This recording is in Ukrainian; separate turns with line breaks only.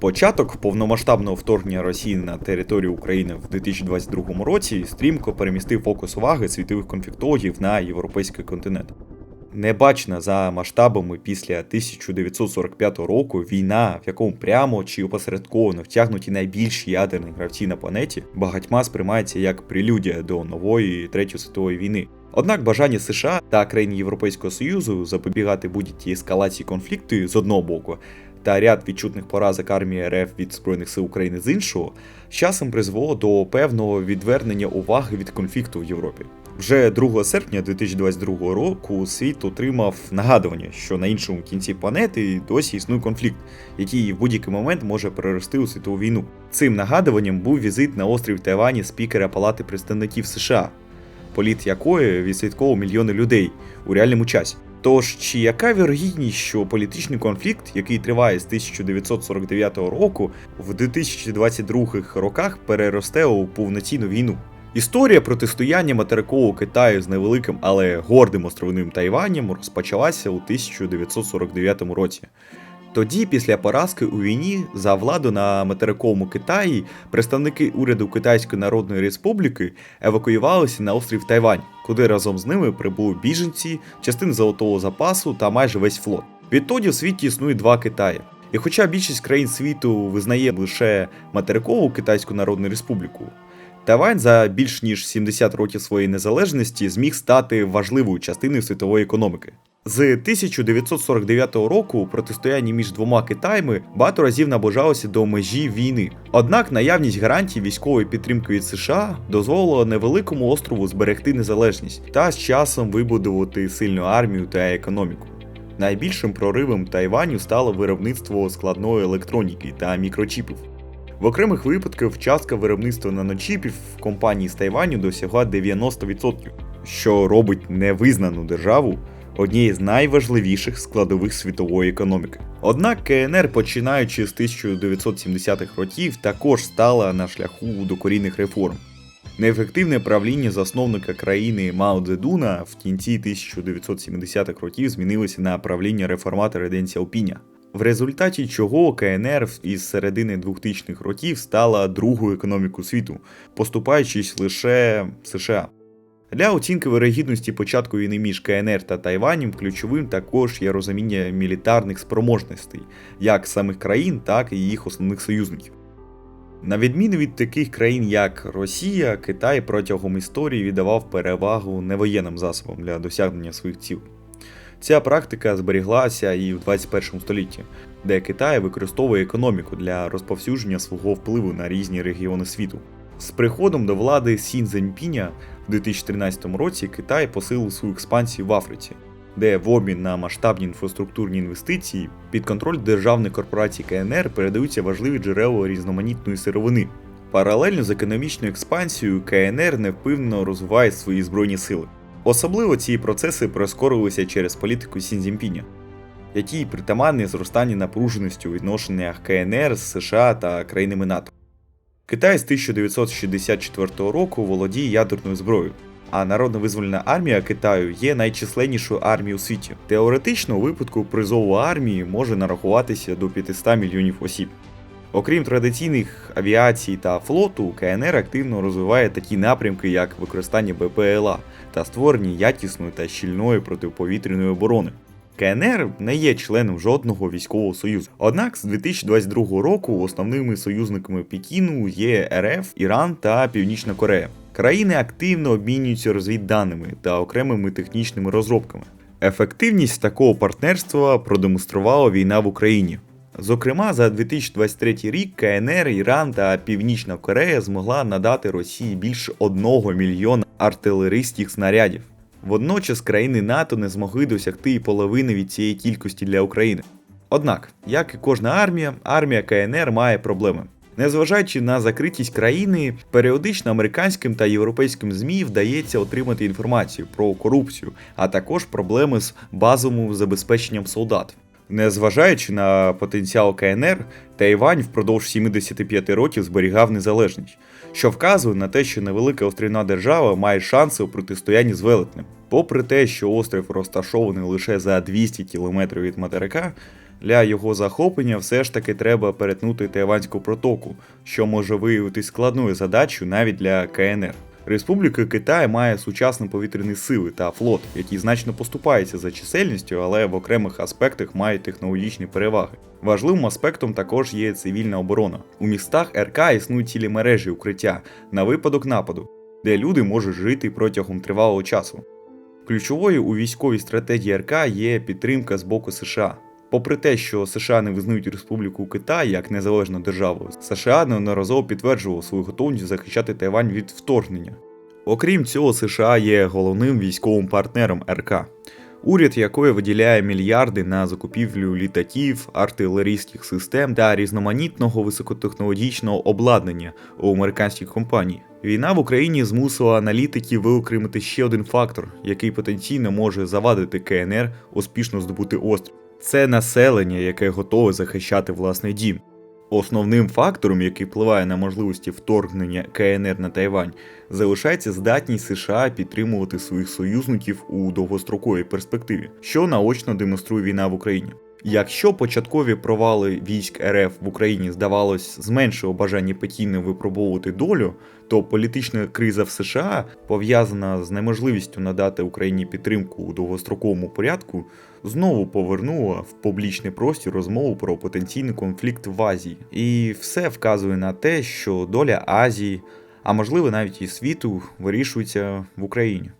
Початок повномасштабного вторгнення Росії на територію України в 2022 році стрімко перемістив фокус уваги світових конфліктологів на європейський континент. Небачна за масштабами після 1945 року війна, в якому прямо чи опосередковано втягнуті найбільші ядерні гравці на планеті, багатьма сприймається як прелюдія до нової третьої світової війни. Однак бажання США та країн Європейського Союзу запобігати будь-якій ескалації конфлікту з одного боку та ряд відчутних поразок армії РФ від Збройних сил України з іншого, з часом призвело до певного відвернення уваги від конфлікту в Європі. Вже 2 серпня 2022 року світ отримав нагадування, що на іншому кінці планети досі існує конфлікт, який в будь-який момент може перерости у світову війну. Цим нагадуванням був візит на острів Тайвані спікера Палати представників США, політ якої відслідковував мільйони людей у реальному часі. Тож, чи яка вірогідність, що політичний конфлікт, який триває з 1949 року, в 2022 роках переросте у повноцінну війну? Історія протистояння материкового Китаю з невеликим, але гордим островним Тайванем розпочалася у 1949 році. Тоді, після поразки у війні за владу на материковому Китаї, представники уряду Китайської Народної Республіки евакуювалися на острів Тайвань, куди разом з ними прибули біженці, частини золотого запасу та майже весь флот. Відтоді в світі існує два Китаї. І хоча більшість країн світу визнає лише материкову Китайську Народну Республіку, Тайвань за більш ніж 70 років своєї незалежності зміг стати важливою частиною світової економіки. З 1949 року протистояння між двома Китаями багато разів наближалося до межі війни. Однак наявність гарантій військової підтримки від США дозволила невеликому острову зберегти незалежність та з часом вибудувати сильну армію та економіку. Найбільшим проривом Тайваню стало виробництво складної електроніки та мікрочіпів. В окремих випадках частка виробництва наночіпів в компанії з Тайваню досягла 90%, що робить невизнану державу однією з найважливіших складових світової економіки. Однак КНР, починаючи з 1970-х років, також стала на шляху докорінних реформ. Неефективне правління засновника країни Мао Цзедуна в кінці 1970-х років змінилося на правління реформатора Ден Сяопіня, в результаті чого КНР із середини 2000-х років стала другою економікою світу, поступаючись лише США. Для оцінки вирогідності початку війни між КНР та Тайванем ключовим також є розуміння мілітарних спроможностей як самих країн, так і їх основних союзників. На відміну від таких країн, як Росія, Китай протягом історії віддавав перевагу невоєнним засобам для досягнення своїх цілей. Ця практика зберіглася і в 21 столітті, де Китай використовує економіку для розповсюдження свого впливу на різні регіони світу. З приходом до влади Сін Цзіньпіня в 2013 році Китай посилив свою експансію в Африці, де в обмін на масштабні інфраструктурні інвестиції під контроль державних корпорацій КНР передаються важливі джерела різноманітної сировини. Паралельно з економічною експансією КНР невпинно розвиває свої збройні сили. Особливо ці процеси прискорилися через політику Сінзімпіня, який притаманний зростання напруженості у відношеннях КНР з США та країнами НАТО. Китай з 1964 року володіє ядерною зброєю, а Народна визвольна армія Китаю є найчисленнішою армією у світі. Теоретично у випадку призову армії може нарахуватися до 500 мільйонів осіб. Окрім традиційних авіацій та флоту, КНР активно розвиває такі напрямки, як використання БПЛА та створення якісної та щільної протиповітряної оборони. КНР не є членом жодного військового союзу. Однак з 2022 року основними союзниками Пекіну є РФ, Іран та Північна Корея. Країни активно обмінюються розвідданими та окремими технічними розробками. Ефективність такого партнерства продемонструвала війна в Україні. Зокрема, за 2023 рік КНР, Іран та Північна Корея змогла надати Росії більше 1 мільйона артилерійських снарядів. Водночас країни НАТО не змогли досягти і половини від цієї кількості для України. Однак, як і кожна армія, армія КНР має проблеми. Незважаючи на закритість країни, періодично американським та європейським ЗМІ вдається отримати інформацію про корупцію, а також проблеми з базовим забезпеченням солдат. Незважаючи на потенціал КНР, Тайвань впродовж 75 років зберігав незалежність, що вказує на те, що невелика острівна держава має шанси у протистоянні з велетнем. Попри те, що острів розташований лише за 200 км від материка, Для його захоплення все ж таки треба перетнути Тайванську протоку, що може виявитись складною задачею навіть для КНР. Республіка Китай має сучасні повітряні сили та флот, які значно поступаються за чисельністю, але в окремих аспектах мають технологічні переваги. Важливим аспектом також є цивільна оборона. У містах РК існують цілі мережі укриття на випадок нападу, де люди можуть жити протягом тривалого часу. Ключовою у військовій стратегії РК є підтримка з боку США. Попри те, що США не визнають Республіку Китай як незалежну державу, США неодноразово підтверджував свою готовність захищати Тайвань від вторгнення. Окрім цього, США є головним військовим партнером РК, уряд якої виділяє мільярди на закупівлю літаків, артилерійських систем та різноманітного високотехнологічного обладнання у американських компаній. Війна в Україні змусила аналітиків виокремити ще один фактор, який потенційно може завадити КНР успішно здобути острів. Це населення, яке готове захищати власний дім. Основним фактором, який впливає на можливості вторгнення КНР на Тайвань, залишається здатність США підтримувати своїх союзників у довгостроковій перспективі, що наочно демонструє війна в Україні. Якщо початкові провали військ РФ в Україні здавалось зменшило бажання Пекіна випробовувати долю, то політична криза в США, пов'язана з неможливістю надати Україні підтримку у довгостроковому порядку, знову повернула в публічний простір розмову про потенційний конфлікт в Азії. І все вказує на те, що доля Азії, а можливо навіть і світу, вирішується в Україні.